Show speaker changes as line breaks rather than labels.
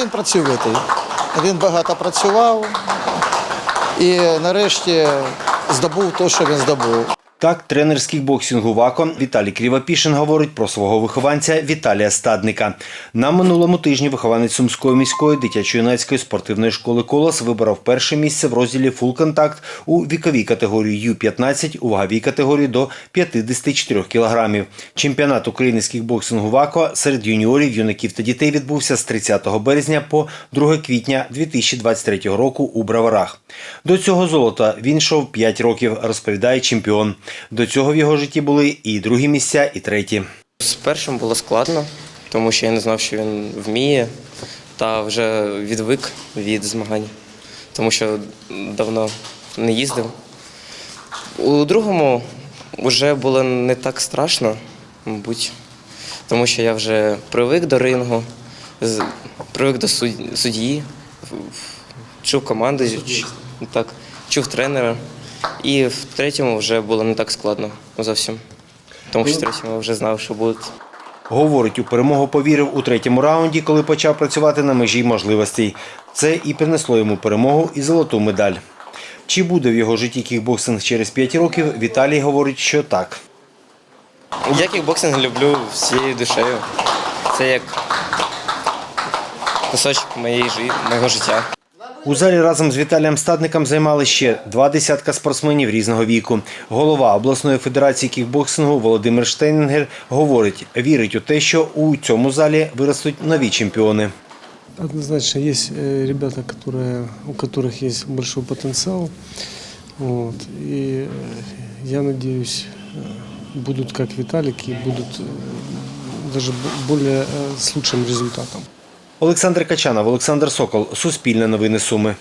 Він працьовитий. Він багато працював і нарешті здобув те, що він здобув.
Так, тренер з ВАКО Віталій Крівопішин говорить про свого вихованця Віталія Стадника. На минулому тижні вихованець Сумської міської дитячо-юнацької спортивної школи Колос виборов перше місце в розділі «Фул контакт» у віковій категорії Ю-15 у ваговій категорії до 54 кілограмів. Чемпіонат України з кікбоксингу ВАКО серед юніорів, юнаків та дітей відбувся з 30 березня по 2 квітня 2023 року у Браварах. До цього золота він йшов 5 років, розповідає чемпіон. До цього в його житті були і другі місця, і треті.
З першим було складно, тому що я не знав, що він вміє, та вже відвик від змагань, тому що давно не їздив. У другому вже було не так страшно, мабуть, тому що я вже привик до рингу, привик до судді, чув команди, ч- так, чув тренера. І в третьому вже було не так складно зовсім. Тому що в третьому вже знав, що буде.
Говорить, у перемогу повірив у третьому раунді, коли почав працювати на межі можливостей. Це і принесло йому перемогу і золоту медаль. Чи буде в його житті кікбоксинг через 5 років, Віталій говорить, що так.
Я кікбоксинг люблю всією душею. Це як кусочок моєї жи... життя.
У залі разом з Віталієм Стадником займали ще два десятка спортсменів різного віку. Голова обласної федерації кікбоксингу Володимир Штейнінгер говорить, вірить у те, що у цьому залі виростуть нові чемпіони.
Однозначно есть э, ребята, которые, у которых есть большой потенциал. Вот, и э, я надеюсь, э, будут как Виталик и будут э, даже б- более э, с лучшим результатом.
Олександр Качанов, Олександр Сокол, Суспільне новини Суми.